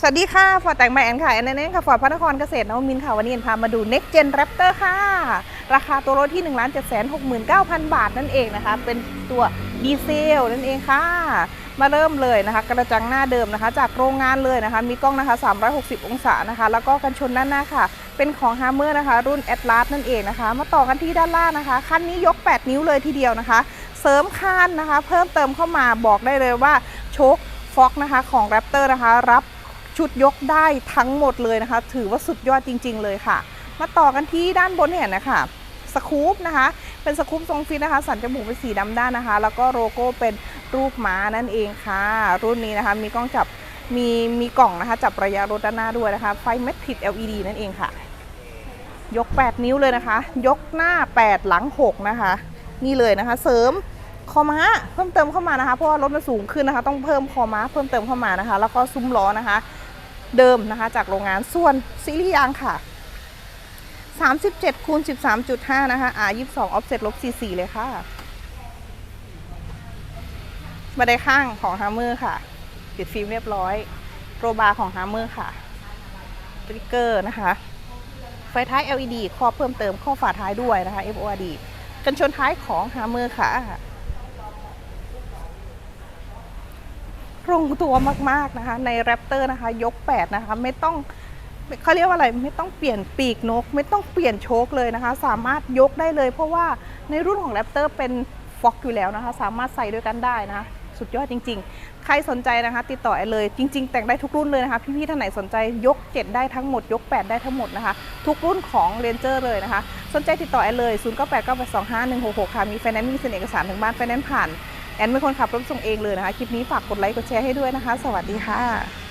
สวัสดีค่ะ ฟอร์ดแต่งใหม่แอนค่ะ แอนแอนค่ะ ฟอร์ดพระนครเกษตรนวมินค่ะ วันนี้แอนพามาดู Next Gen Raptor ค่ะ ราคาตัวรถที่ 1 7 6 9 0 0 0 บาทนั่นเองนะคะ เป็นตัวดีเซลนั่นเองค่ะ มาเริ่มเลยนะคะ กระจังหน้าเดิมนะคะ จากโรงงานเลยนะคะ มีกล้องนะคะ 360 องศานะคะ แล้วก็กันชนด้านหน้าค่ะ เป็นของ h a m m e r นะคะ รุ่น Atlas นั่นเองนะคะ มาต่อกันที่ด้านล่างนะคะ คันนี้ยก 8 นิ้วเลยทีเดียวนะคะ เสริมคานนะคะ เพิ่มเติมเข้ามาบอกได้เลยว่าโชคฟ็อกนะคะของ Raptor นะคะ รับ ชุดยกได้ทั้งหมดเลยนะคะ ถือว่าสุดยอดจริง ๆ เลยค่ะ มาต่อกันที่ด้านบนเห็นนะคะสกู๊ปนะคะ เป็นสกู๊ปทรงฟิตนะคะ สันจมูกเป็นสีดำด้านนะคะ แล้วก็โลโก้เป็นรูปม้านั่นเองค่ะ รุ่นนี้นะคะมีกล้องจับมีมีกล่องนะคะ จับระยะรถด้านหน้าด้วยนะคะ ไฟเม็ดทิด LED นั่นเองค่ะ ยก 8 นิ้วเลยนะคะ ยกหน้า 8 หลัง 6 นะคะ นี่เลยนะคะ เสริมคอม้าเพิ่มเติมเข้ามานะคะ เพราะว่ารถมันสูงขึ้นนะคะ ต้องเพิ่มคอม้าเพิ่มเติมเข้ามานะคะ แล้วก็ซุ้มล้อนะคะ เดิมนะคะจากโรงงานส่วนซีรีส์ยางค่ะ 37คูณ13.5 นะคะ R 22 offset ลบ44เลยค่ะบันไดข้างของฮ a มเมอร์ค่ะ ติดฟิล์มเรียบร้อย โรบาร์ของฮ a มเมอร์ค่ะสติกเกอร์นะคะ ไฟท้าย LED ครอบเพิ่มเติมข้อฝาท้ายด้วยนะคะ FORD กันชนท้ายของฮ a มเมอร์ค่ะ ลงตัวมากๆนะคะ ในแรปเตอร์นะคะ ยก 8 นะคะ ไม่ต้องเขาเรียกว่าอะไรไม่ต้องเปลี่ยนปีกนก ไม่ต้องเปลี่ยนโชคเลยนะคะ สามารถยกได้เลย เพราะว่าในรุ่นของแรปเตอร์เป็นฟ็อกอยู่แล้วนะคะ สามารถใส่ด้วยกันได้นะคะ สุดยอดจริง ๆ ใครสนใจนะคะ ติดต่อแอนเลย จริง ๆ แต่งได้ทุกรุ่นเลยนะคะ พี่ๆท่านไหนสนใจยก 7 ได้ทั้งหมด ยก 8 ได้ทั้งหมดนะคะ ทุกรุ่นของเรนเจอร์เลยนะคะ สนใจติดต่อแอนเลย 0 9 8 9 8 2 5 1 6 6 ค่ะ มีไฟแนนซ์มีเซ็นเอกสารถึงบ้านไฟแนนซ์ผ่าน แอนเป็นคนขับรถส่งเองเลยนะคะ คลิปนี้ฝากกดไลค์กดแชร์ให้ด้วยนะคะ สวัสดีค่ะ